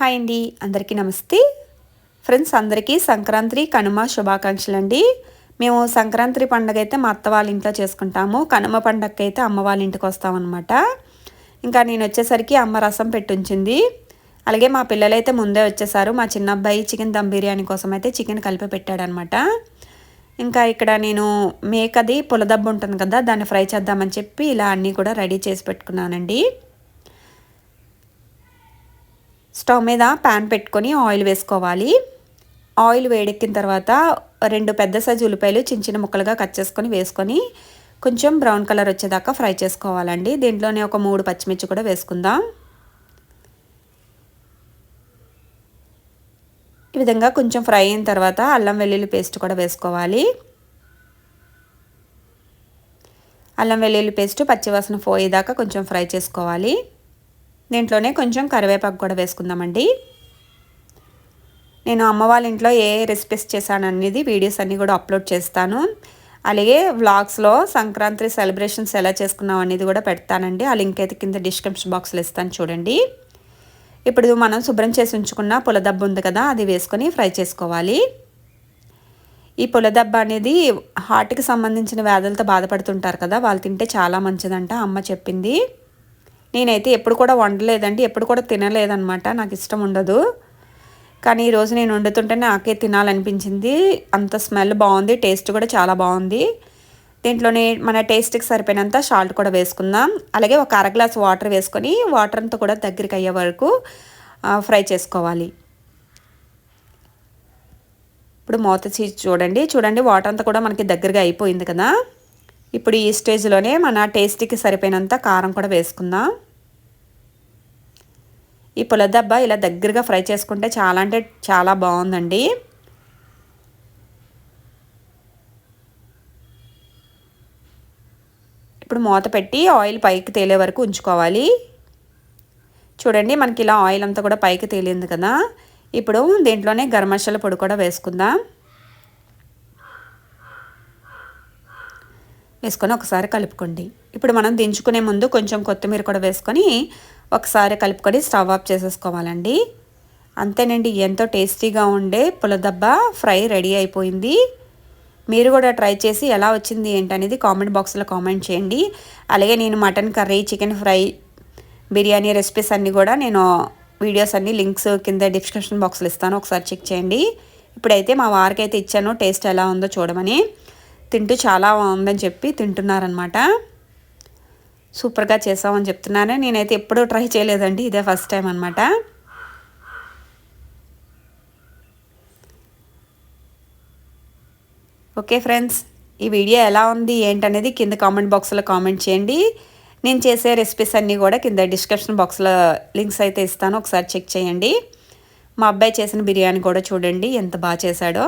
Hi అండి. అందరికీ నమస్తే. ఫ్రెండ్స్ అందరికీ సంక్రాంతి కనుమ శుభాకాంక్షలు అండి మేము సంక్రాంతి పండుగ అయితే మా అత్త వాళ్ళ ఇంట్లో చేసుకుంటాము. కనుమ పండగకి అయితే అమ్మ వాళ్ళ ఇంటికి వస్తామన్నమాట. ఇంకా నేను వచ్చేసరికి అమ్మ రసం పెట్టుంచింది. అలాగే మా పిల్లలైతే ముందే వచ్చేసారు. మా చిన్న అబ్బాయి చికెన్ దమ్ బిర్యానీ కోసం అయితే చికెన్ కలిపి పెట్టాడనమాట ఇంకా ఇక్కడ నేను మేకది పులదబ్బు ఉంటుంది కదా దాన్ని ఫ్రై చేద్దామని చెప్పి ఇలా అన్నీ కూడా రెడీ చేసి పెట్టుకున్నానండి. స్టవ్ మీద ప్యాన్ పెట్టుకొని ఆయిల్ వేసుకోవాలి. ఆయిల్ వేడెక్కిన తర్వాత రెండు పెద్ద సైజు ఉల్లిపాయలు చిన్న చిన్న ముక్కలుగా కట్ చేసుకొని వేసుకొని కొంచెం బ్రౌన్ కలర్ వచ్చేదాకా ఫ్రై చేసుకోవాలండి. దీంట్లోనే ఒక మూడు పచ్చిమిర్చి కూడా వేసుకుందాం. ఈ విధంగా కొంచెం ఫ్రై అయిన తర్వాత అల్లం వెల్లుల్లి పేస్ట్ కూడా వేసుకోవాలి. అల్లం వెల్లుల్లి పేస్ట్ పచ్చివాసన పోయేదాకా కొంచెం ఫ్రై చేసుకోవాలి. దీంట్లోనే కొంచెం కరివేపాకు కూడా వేసుకుందామండి. నేను అమ్మ వాళ్ళ ఇంట్లో ఏ రెసిపీస్ చేశాను అనేది వీడియోస్ అన్నీ కూడా అప్లోడ్ చేస్తాను. అలాగే వ్లాగ్స్లో సంక్రాంతి సెలబ్రేషన్స్ ఎలా చేసుకున్నాం అనేది కూడా పెడతానండి. ఆ లింక్ అయితే కింద డిస్క్రిప్షన్ బాక్స్లో ఇస్తాను చూడండి. ఇప్పుడు మనం శుభ్రం చేసి ఉంచుకున్న పులదబ్బ ఉంది కదా అది వేసుకొని ఫ్రై చేసుకోవాలి. ఈ పులదబ్బ అనేది హార్ట్కి సంబంధించిన వ్యాధులతో బాధపడుతుంటారు కదా వాళ్ళు తింటే చాలా మంచిదంట అమ్మ చెప్పింది. నేనైతే ఎప్పుడు కూడా వండలేదండి ఎప్పుడు కూడా తినలేదనమాట నాకు ఇష్టం ఉండదు. కానీ ఈరోజు నేను వండుతుంటే నాకే తినాలనిపించింది అంత స్మెల్ బాగుంది టేస్ట్ కూడా చాలా బాగుంది. దీంట్లోనే మన టేస్ట్కి సరిపోయినంత సాల్ట్ కూడా వేసుకుందాం. అలాగే ఒక అర గ్లాస్ వాటర్ వేసుకొని వాటర్ అంతా కూడా దగ్గరికి అయ్యే వరకు ఫ్రై చేసుకోవాలి. ఇప్పుడు మూత చీజ్ చూడండి చూడండి వాటర్ అంతా కూడా మనకి దగ్గరగా అయిపోయింది కదా. ఇప్పుడు ఈ స్టేజ్లోనే మన టేస్ట్కి సరిపోయినంత కారం కూడా వేసుకుందాం. ఈ పులదబ్బ ఇలా దగ్గరగా ఫ్రై చేసుకుంటే చాలా అంటే చాలా బాగుందండి. ఇప్పుడు మూత పెట్టి ఆయిల్ పైకి తేలే వరకు ఉంచుకోవాలి. చూడండి మనకి ఇలా ఆయిల్ అంతా కూడా పైకి తేలింది కదా. ఇప్పుడు దీంట్లోనే గరం మసాలా పొడి కూడా వేసుకుందాం. వేసుకొని ఒకసారి కలుపుకోండి. ఇప్పుడు మనం దించుకునే ముందు కొంచెం కొత్తిమీర కూడా వేసుకొని ఒకసారి కలుపుకొని స్టవ్ ఆఫ్ చేసేసుకోవాలండి. అంతేనండి ఎంతో టేస్టీగా ఉండే పులదబ్బ ఫ్రై రెడీ అయిపోయింది. మీరు కూడా ట్రై చేసి ఎలా వచ్చింది ఏంటనేది కామెంట్ బాక్స్లో కామెంట్ చేయండి. అలాగే నేను mutton curry chicken fry biryani recipes అన్నీ కూడా నేను వీడియోస్ అన్ని లింక్స్ కింద డిస్క్రిప్షన్ బాక్స్లో ఇస్తాను. ఒకసారి చెక్ చేయండి. ఇప్పుడైతే మా వారికి అయితే ఇచ్చాను. టేస్ట్ ఎలా ఉందో చూడమని. తింటూ చాలా బాగుందని చెప్పి తింటున్నారనమాట సూపర్గా చేసామని చెప్తున్నాను. నేనైతే ఎప్పుడూ ట్రై చేయలేదండి ఇదే ఫస్ట్ టైం అనమాట ఓకే ఫ్రెండ్స్ ఈ వీడియో ఎలా ఉంది ఏంటనేది కింద కామెంట్ బాక్స్లో కామెంట్ చేయండి. నేను చేసే రెసిపీస్ అన్నీ కూడా కింద డిస్క్రిప్షన్ బాక్స్లో లింక్స్ అయితే ఇస్తాను ఒకసారి చెక్ చేయండి. మా అబ్బాయి చేసిన బిర్యానీ కూడా చూడండి ఎంత బాగా చేశాడో.